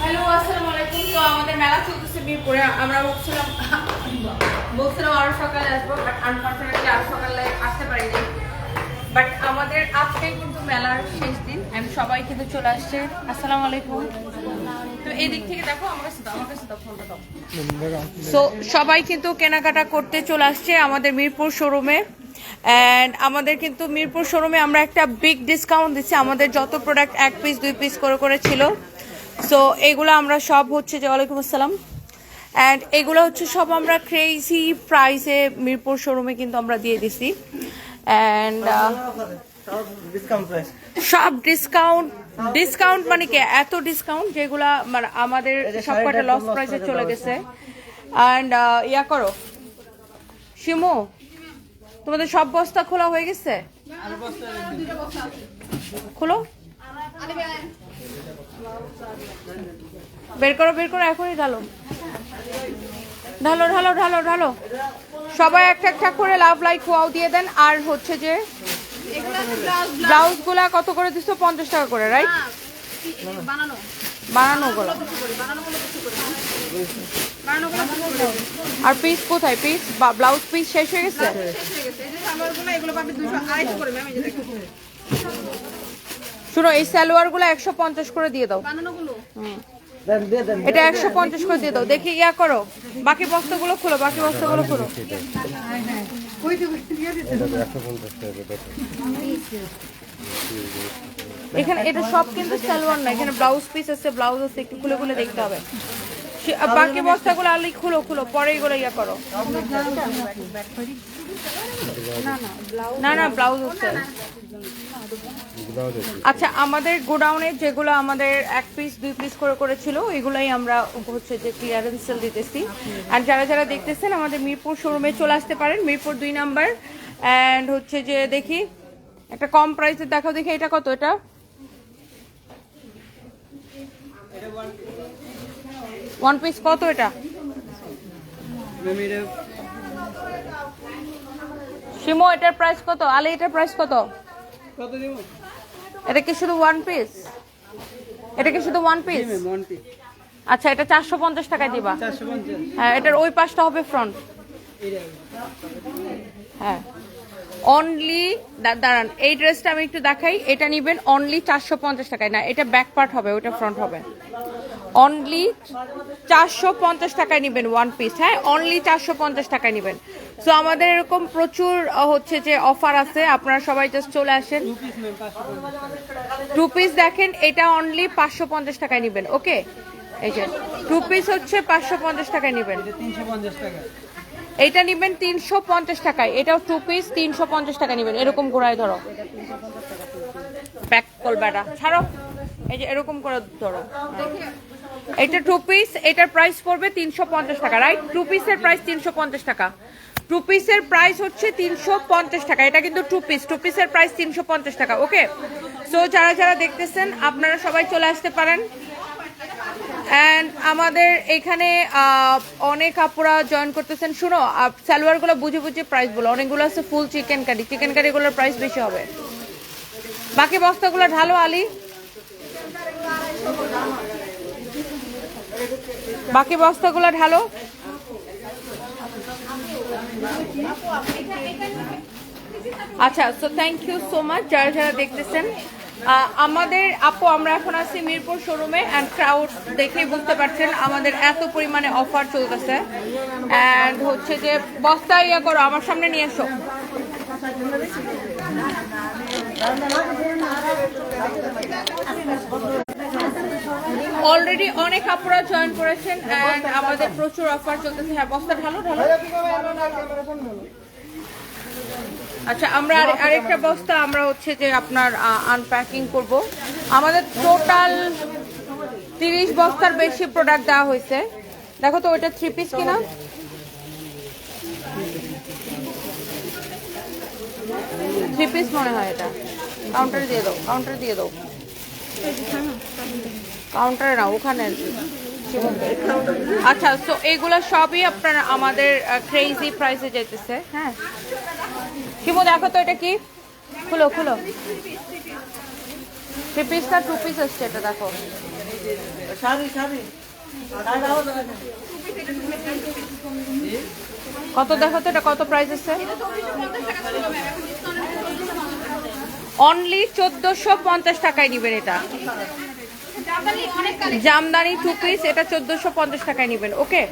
Hello তো আমাদের মেলা চলতেছে মিরপুরে। আমরা বলছিলাম বলছিলাম আরও সকালে আসব বাট আনফর্চুনেটলি আরও সকালে আসতে পারিনি। বাট আমাদের আজকে কিন্তু মেলার শেষ দিন এন্ড সবাই কিন্তু চলে আসছে। আসসালামু আলাইকুম। তো এই দিক থেকে দেখো সো সবাই কিন্তু কেনাকাটা করতে চলে আসছে আমাদের মিরপুর শোরুমে। অ্যান্ড আমাদের কিন্তু মিরপুর শোরুমে আমরা একটা বিগ ডিসকাউন্ট দিচ্ছি। আমাদের যত প্রোডাক্ট এক পিস দুই পিস করে করে ছিল। সো এগুলো আমরা সব হচ্ছে যে, ওয়ালাইকুম আসসালাম। অ্যান্ড এগুলো হচ্ছে সব আমরা ক্রেজি প্রাইসে মিরপুর শোরুমে কিন্তু আমরা দিয়ে দিছি। অ্যান্ড প্রাইস সব ডিসকাউন্ট ডিসকাউন্ট মানে কি? এত ডিসকাউন্ট যেগুলা মানে আমাদের সবকটা লস প্রাইসে চলে গেছে। অ্যান্ড ইয়া করো। শিমু তোমাদের সব বস্তা খোলা হয়ে গেছে? খোলো। বের করো বের করো এখনই ঢালো। ঢালো ঢালো ঢালো ঢালো। সবাই একটা একটা করে লাভ লাইক ওয়াও দিয়ে দেন। আর হচ্ছে যে ব্লাউজগুলা কত করে দিছো পঞ্চাশ টাকা করে রাইট বানানো। বানানো গুলো। আর পিস কোথায়? পিস ব্লাউজ পিস শেষ হয়ে গেছে? শুনো এই সালোয়ারগুলো একশো পঞ্চাশ করে দিয়ে দাও। বানানো গুলো এটা একশো পঞ্চাশ করে দিয়ে দাও। দেখি ইয়া করো। বাকি বস্তাগুলো খুলো বাকি বস্তাগুলো খুলো। এখানে এটা সব কিন্তু সালোয়ার না এখানে ব্লাউজ পিস আছে ব্লাউজ আছে একটু খুলে খুলে দেখতে হবে। সে- বাকি বস্তাগুলো আলি খুলো খুলো পরে এগুলো ইয়া করো। না না ব্লাউজ হচ্ছে। আচ্ছা আমাদের গোডাউনে যেগুলো আমাদের এক পিস দুই পিস করে করেছিল এগুলাই আমরা হচ্ছে যে ক্লিয়ারেন্স সেল দিতেছি। আর যারা যারা দেখতেছেন আমাদের মিরপুর শোরুমে চলে আসতে পারেন, মিরপুর দুই নাম্বার। অ্যান্ড হচ্ছে যে দেখি, একটা কম প্রাইসে দেখাও দেখি, এটা কত এটা? ওয়ান পিস কত এটা? শিমো, এটার প্রাইস কত? আলে, এটার প্রাইস কত? কত এটা কি শুধু ওয়ান পিস এটা কি শুধু ওয়ান পিস ওয়ান পিস আচ্ছা এটা চারশো পঞ্চাশ টাকায় দিবা। হ্যাঁ এটার ওই পাশটা হবে ফ্রন্ট হ্যাঁ। অনলি দাঁড়ান এই ড্রেসটা আমি একটু দেখাই। এটা নিবেন অনলি চারশো পঞ্চাশ টাকায়। না এটা ব্যাক পার্ট হবে ওটা ফ্রন্ট হবে। অনলি চারশো পঞ্চাশ টাকায় নিবেন ওয়ান পিস হ্যাঁ অনলি চারশো পঞ্চাশ টাকায় নিবেন। সো আমাদের এরকম প্রচুর হচ্ছে যে অফার আছে। আপনারা সবাই জাস্ট চলে আসেন। টু পিস দেখেন এটা অনলি পাঁচশো পঞ্চাশ টাকায় নিবেন ওকে এই যে টু পিস হচ্ছে পাঁচশো পঞ্চাশ টাকায় নিবেন। এটা নিবেন তিনশো পঞ্চাশ টাকায়। এটাও টু পিস তিনশো পঞ্চাশ টাকা নিবেন। এরকম ঘোরায় ধরো। ব্যাক করবেটা ছাড়ো। এই যে এরকম করে ধরো। এটা টু পিস এটার প্রাইস পড়বে তিনশো পঞ্চাশ টাকা রাইট টু পিসের প্রাইস তিনশো পঞ্চাশ টাকা। টু পিসের প্রাইস হচ্ছে তিনশো পঞ্চাশ টাকা, এটা কিন্তু টু পিস টু পিসের প্রাইস তিনশো পঞ্চাশ টাকা ওকে সো যারা যারা দেখতেছেন, আপনারা সবাই চলে আসতে পারেন। অ্যান্ড আমাদের এখানে অনেক আপুরা জয়েন করতেছেন। শুনো সালোয়ারগুলো বুঝে বুঝে প্রাইস বলো। অনেকগুলো আছে ফুল চিকেন কারি চিকেন কারিগুলোর প্রাইস বেশি হবে। বাকি বস্তাগুলো ঢালো আলি। বাকি বস্তাগুলো ঢালো। আচ্ছা so thank you so much যারা যারা দেখতেছেন। আমাদের আপু, আমরা এখন আছি মিরপুর শোরুমে অ্যান্ড ক্রাউড দেখেই বুঝতে পারছেন আমাদের এত পরিমাণে অফার চলতেছে। অ্যান্ড হচ্ছে যে, বস্তা ইয়া করো, আমার সামনে নিয়ে এসো। অলরেডি অনেক আপুরা জয়েন করেছেন অ্যান্ড আমাদের প্রচুর অফার চলতেছে। হ্যাঁ বস্তা ঢালো ঢালো। আচ্ছা আমরা আর- আরেকটা বস্তা, আমরা হচ্ছে যে আপনার আনপ্যাকিং করব। আমাদের টোটাল তিরিশ বস্তার বেশি প্রোডাক্ট দেওয়া হয়েছে। দেখো তো, ওইটা থ্রি পিস কিনা? থ্রি পিস মনে হয় এটা। কাউন্টারে দিয়ে দাও কাউন্টারে দিয়ে দাও। কাউন্টারে না ওখানে। আচ্ছা তো এগুলো সবই আপনার আমাদের ক্রেজি প্রাইসে যেতেছে। হ্যাঁ। শিমু দেখো তো এটা কি? খুলো খুলো। থ্রি পিস না টু পিস আসছে এটা দেখো। কত দেখো তো এটা কত প্রাইস আছে অনলি চোদ্দোশো পঞ্চাশ টাকায় নিবেন এটা। জামদানি টু পিস এটা চোদ্দোশো পঞ্চাশ টাকায় নেবেন ওকে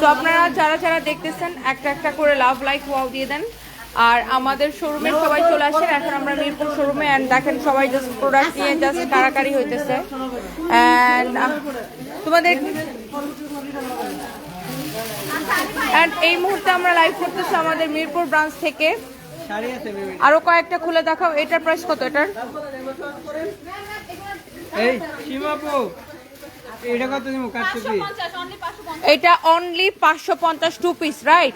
তো আপনারা যারা যারা দেখতেছেন একটা একটা করে লাভ লাইক ওয়াও দিয়ে দেন। আর আমাদের শোরুমে সবাই চলে আসেন এখন আমরা মিরপুর শোরুমে অ্যান্ড দেখেন সবাই জাস্ট প্রোডাক্ট নিয়ে জাস্ট কারাকারি হইতেছে। অ্যান্ড তোমাদের অ্যান্ড এই মুহূর্তে আমরা লাইভ করতেছি আমাদের মিরপুর ব্রাঞ্চ থেকে। আরও কয়েকটা খুলে দেখাও এটার প্রাইস কত এটার? এই সীমাপু এটা কত দিব কাটটুপি এটা অনলি পাঁচশো পঞ্চাশ টু পিস রাইট।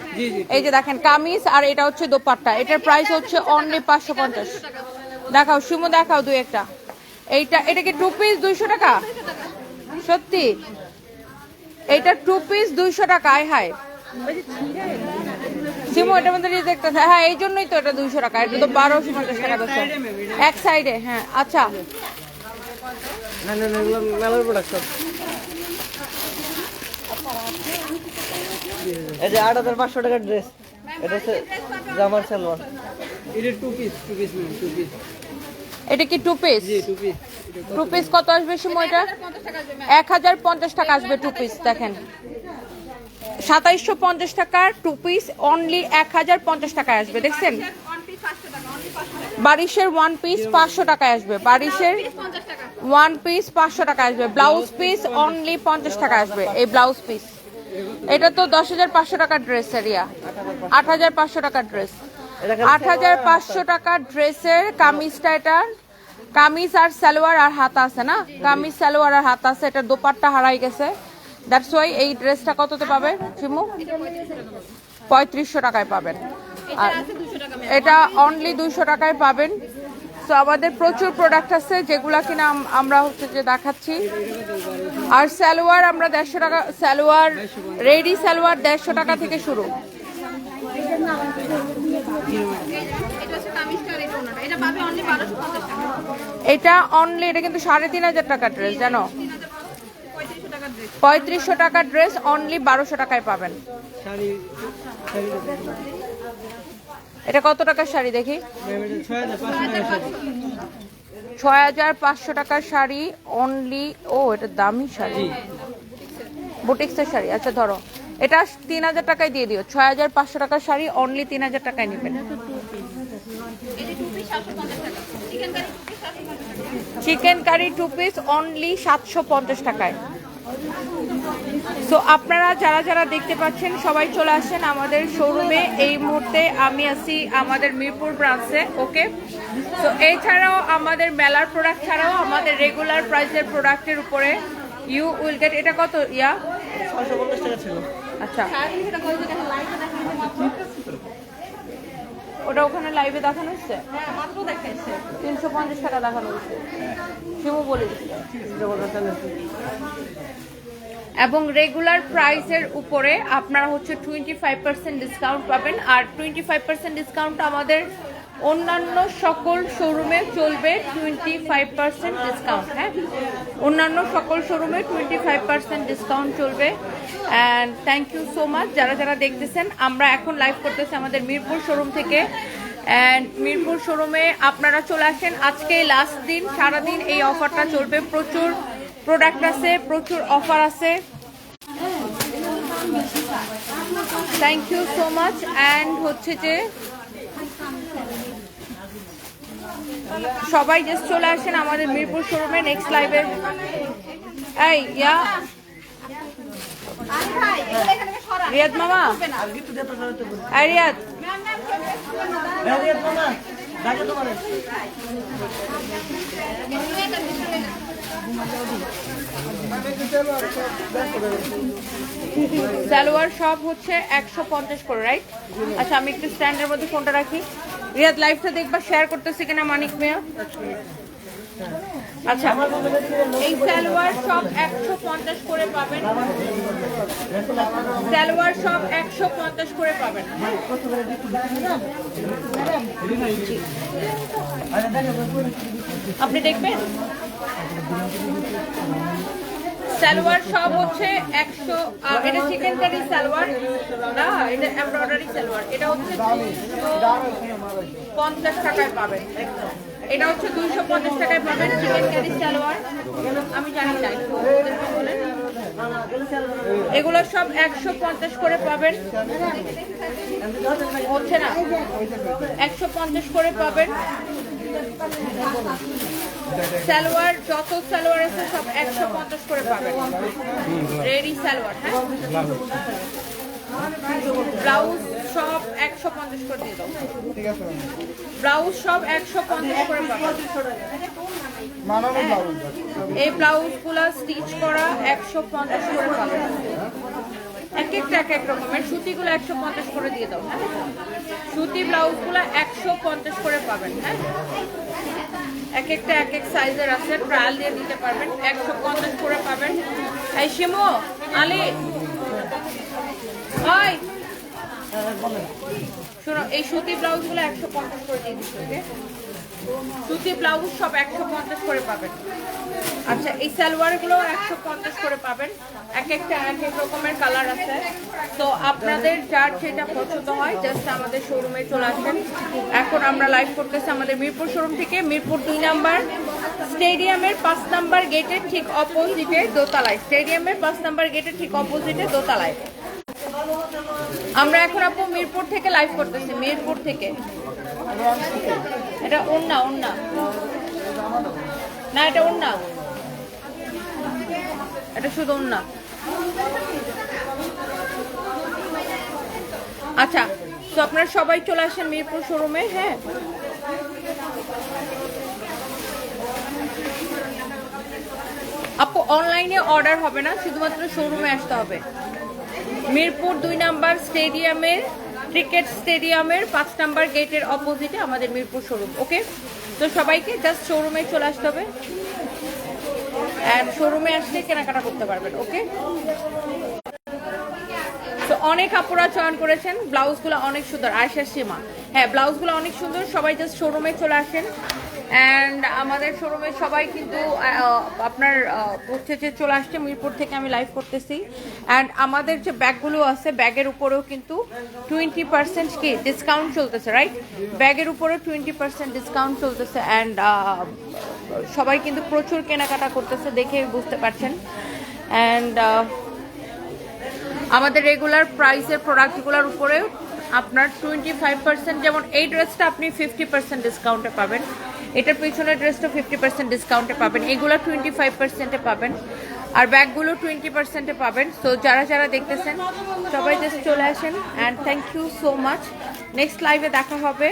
এই যে দেখেন কামিজ আর এটা হচ্ছে দোপাট্টা। এটার প্রাইস হচ্ছে অনলি পাঁচশো পঞ্চাশ। দেখাও সুমো দেখাও দুই একটা। এইটা এটা কি টু পিস দুইশো টাকা? সত্যি? এটা টু পিস দুইশো টাকা আয় হায়। সিমু এটার মধ্যে রিজেক্ট আছে হ্যাঁ এই জন্যই তো এটা দুইশো টাকা। এটা তো বারোশো পঞ্চাশ টাকা দশ এক সাইডে হ্যাঁ আচ্ছা। না না না এগুলো মেলার প্রোডাক্ট সব। এই যে আট হাজার পাঁচশো টাকার ড্রেস এটা হচ্ছে জামার সালোয়ার। এটা two piece two piece two piece এটা কি two piece two piece two piece কত? আসবে সময়টা এক হাজার পঞ্চাশ টাকা আসবে টু পিস দেখেন। সাতাইশশো পঞ্চাশ টাকার টু পিস অনলি এক হাজার পঞ্চাশ টাকায় আসবে দেখছেন? বারিশের ওয়ান পিস পাঁচশো টাকায় আসবে। বারিশের ওয়ান পিস পাঁচশো টাকা আসবে। ব্লাউজ পিস অনলি পঞ্চাশ টাকা আসবে। এই ব্লাউজ পিস এটা তো দশ হাজার পাঁচশো টাকার ড্রেস এরিয়া আট হাজার পাঁচশো টাকার ড্রেস আট হাজার পাঁচশো টাকার ড্রেসের কামিজটা এটার। কামিজ আর সালোয়ার আর হাতা আছে না? কামিজ সালোয়ার আর হাতা আছে। এটা দোপাট্টা হারাই গেছে। দ্যাটস ওয়াই এই ড্রেসটা কততে পাবে শিমু পঁয়ত্রিশশো টাকায় পাবেন। আর এটা অনলি দুইশো টাকায় পাবেন। তো আমাদের প্রচুর প্রোডাক্ট আছে, যেগুলা কিনা আমরা হচ্ছে যে দেখাচ্ছি। আর সালোয়ার, আমরা দেড়শো টাকা সালোয়ার রেডি সালোয়ার দেড়শো টাকা থেকে শুরু। এটা অনলি এটা কিন্তু সাড়ে তিন হাজার টাকার ড্রেস জানো? পঁয়ত্রিশশো টাকার ড্রেস অনলি বারোশো টাকায় পাবেন। এটা কত টাকার শাড়ি দেখি? বেবি হাজার পাঁচশো টাকার শাড়ি ছয় হাজার পাঁচশো টাকার শাড়ি অনলি ও এটা দামি শাড়ি। বুটিক্সের শাড়ি আচ্ছা ধরো। এটা তিন হাজার টাকায় দিয়ে দিও। ছয় হাজার পাঁচশো টাকার শাড়ি অনলি তিন হাজার টাকায় নেবেন। Chicken curry two piece only সাতশো পঞ্চাশ টাকায়। সো আপনারা যারা যারা দেখতে পাচ্ছেন সবাই চলে আসেন আমাদের শোরুমে এই মুহূর্তে আমি আছি আমাদের মিরপুর ব্রাঞ্চে ওকে তো এছাড়াও আমাদের মেলার প্রোডাক্ট ছাড়াও আমাদের রেগুলার প্রাইসের প্রোডাক্টের উপরে ইউ উইল গেট এটা কত ইয়া? আচ্ছা। ওটা ওখানে লাইভে দেখানো হচ্ছে? তিনশো পঞ্চাশ টাকা দেখানো হচ্ছে। শিমু বলে দিচ্ছে। এবং রেগুলার প্রাইসের উপরে আপনারা হচ্ছে টোয়েন্টি ফাইভ পার্সেন্ট ডিসকাউন্ট পাবেন। আর টোয়েন্টি ফাইভ পার্সেন্ট ডিসকাউন্ট আমাদের অন্যান্য সকল শোরুমে চলবে টোয়েন্টি ফাইভ পার্সেন্ট ডিসকাউন্ট হ্যাঁ? অন্যান্য সকল শোরুমে টোয়েন্টি ফাইভ পার্সেন্ট ডিসকাউন্ট চলবে। And thank you so much যারা যারা দেখতেছেন, আমরা এখন লাইভ করতেছি আমাদের মিরপুর শোরুম থেকে। অ্যান্ড মিরপুর শোরুমে আপনারা চলে আসেন। আজকে লাস্ট দিন, সারাদিন এই অফারটা চলবে। প্রচুর প্রোডাক্ট আছে, প্রচুর অফার আছে। Thank you so much and হচ্ছে যে সবাই জাস্ট চলে আসেন আমাদের মিরপুর শোরুমে নেক্সট লাইভে এই, ইয়া। রিয়াদ মামা। রিয়াদ। সালোয়ার সব হচ্ছে একশো পঞ্চাশ করে রাইট আচ্ছা আমি একটু স্ট্যান্ডের মধ্যে ফোনটা রাখি। রিয়াদ লাইভটা দেখবা শেয়ার করতেছি কিনা মানিক মিয়া? আচ্ছা এই সালোয়ার সব একশো পঞ্চাশ করে পাবেন। সালোয়ার সব একশো পঞ্চাশ করে পাবেন। আপনি দেখবেন? সালোয়ার সব হচ্ছে একশো এটা চিকেন কারি সালোয়ার। না, এটা এমব্রয়ডারি সালোয়ার। এটা হচ্ছে পঞ্চাশ টাকায় পাবেন এটা হচ্ছে দুইশো পঞ্চাশ টাকায় পাবেন চিকেন কারি সালোয়ার। আমি জানি না। এগুলো সব একশো পঞ্চাশ করে পাবেন। হচ্ছে না? একশো পঞ্চাশ করে পাবেন। সালোয়ার যত সালোয়ার আছে সব একশো পঞ্চাশ করে পাবেন। রেডি সালোয়ার হ্যাঁ? ব্লাউজ সব একশো পঞ্চাশ করে দিয়ে দাও। ব্লাউজ সব একশো পঞ্চাশ করে পাবেন। হ্যাঁ। এই ব্লাউজগুলো স্টিচ করা একশো পঞ্চাশ করে পাবেন। এক একটা এক রকমের। সুতিগুলো একশো পঞ্চাশ করে দিয়ে দাও। হ্যাঁ সুতি ব্লাউজগুলো একশো পঞ্চাশ করে পাবেন হ্যাঁ? এক একটা এক এক সাইজের আছে, ট্রায়াল দিয়ে দিতে পারবেন, একশো পঞ্চাশ করে পাবেন। এই শিমো, আলি। হয় শোনো, এই সুতি ব্লাউজগুলো একশো পঞ্চাশ করে দিয়ে দিচ্ছি সুতি ব্লাউজ সব একশো পঞ্চাশ করে পাবেন। আচ্ছা এই সালোয়ারগুলো একশো পঞ্চাশ করে পাবেন। এক একটা এক এক রকমের কালার আছে। তো আপনাদের যার যেটা পছন্দ হয় জাস্ট আমাদের শোরুমে চলে আসেন এখন আমরা লাইভ করতেছি আমাদের মিরপুর শোরুম থেকে। মিরপুর দুই নাম্বার স্টেডিয়ামের পাঁচ নাম্বার গেটের ঠিক অপোজিটে দোতলায়। স্টেডিয়ামের পাঁচ নাম্বার গেটের ঠিক অপোজিটে দোতলায়। আমরা এখন আপু মিরপুর থেকে লাইভ করতেছি, মিরপুর থেকে। এটা ওন্না ওন্না না, এটা ওন্না এটা শুধু ওন্না আচ্ছা তো আপনারা সবাই চলে আসেন মিরপুর শোরুমে হ্যাঁ? আপু, অনলাইনে অর্ডার হবে না, শুধুমাত্র শোরুমে আসতে হবে। মিরপুর দুই নাম্বার স্টেডিয়ামের ক্রিকেট স্টেডিয়ামের পাঁচ নাম্বার গেটের অপোজিটে আমাদের মিরপুর শোরুম ওকে তো সবাইকে জাস্ট শোরুমে চলে আসতে হবে। শোরুমে আসলে কেনাকাটা করতে পারবেন ওকে তো অনেক আপুরা চয়ন করেছেন ব্লাউজগুলো অনেক সুন্দর আয়সা সীমা। হ্যাঁ ব্লাউজগুলো অনেক সুন্দর, সবাই জাস্ট শোরুমে চলে আসেন। অ্যান্ড আমাদের শোরুমে সবাই কিন্তু আপনার হচ্ছে যে চলে আসছে মিরপুর থেকে আমি লাইভ করতেছি। অ্যান্ড আমাদের যে ব্যাগগুলো আছে, ব্যাগের উপরেও কিন্তু টোয়েন্টি পার্সেন্ট কি ডিসকাউন্ট চলতেছে রাইট ব্যাগের উপরেও টোয়েন্টি পার্সেন্ট ডিসকাউন্ট চলতেছে অ্যান্ড সবাই কিন্তু প্রচুর কেনাকাটা করতেছে দেখে বুঝতে পারছেন। অ্যান্ড আমাদের রেগুলার প্রাইসের প্রোডাক্টগুলোর উপরে আপনার টোয়েন্টি ফাইভ পার্সেন্ট যেমন এই ড্রেসটা আপনি ফিফটি পার্সেন্ট ডিসকাউন্টে পাবেন। এটার পিছনের ড্রেসটা ফিফটি পার্সেন্ট ডিসকাউন্টে পাবেন। এগুলো টোয়েন্টি ফাইভ পার্সেন্টে পাবেন। আর ব্যাগগুলো টোয়েন্টি পার্সেন্টে পাবেন। তো যারা যারা দেখতেছেন সবাই জাস্ট চলে আসেন। And thank you so much next লাইভে দেখা হবে।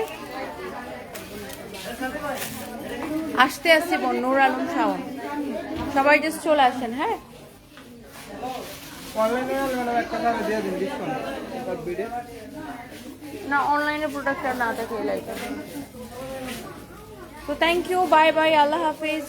আসতে আসছি বোন নূর আলম শাওন। সবাই জাস্ট চলে আসেন হ্যাঁ? না অনলাইনে একটা তাহলে দিয়ে দিন ডিসকাউন্ট তার বিডে না অনলাইনে প্রোডাক্ট আর না থাকে লাইক তো থ্যাংক ইউ বাই বাই আল্লাহ হাফিজ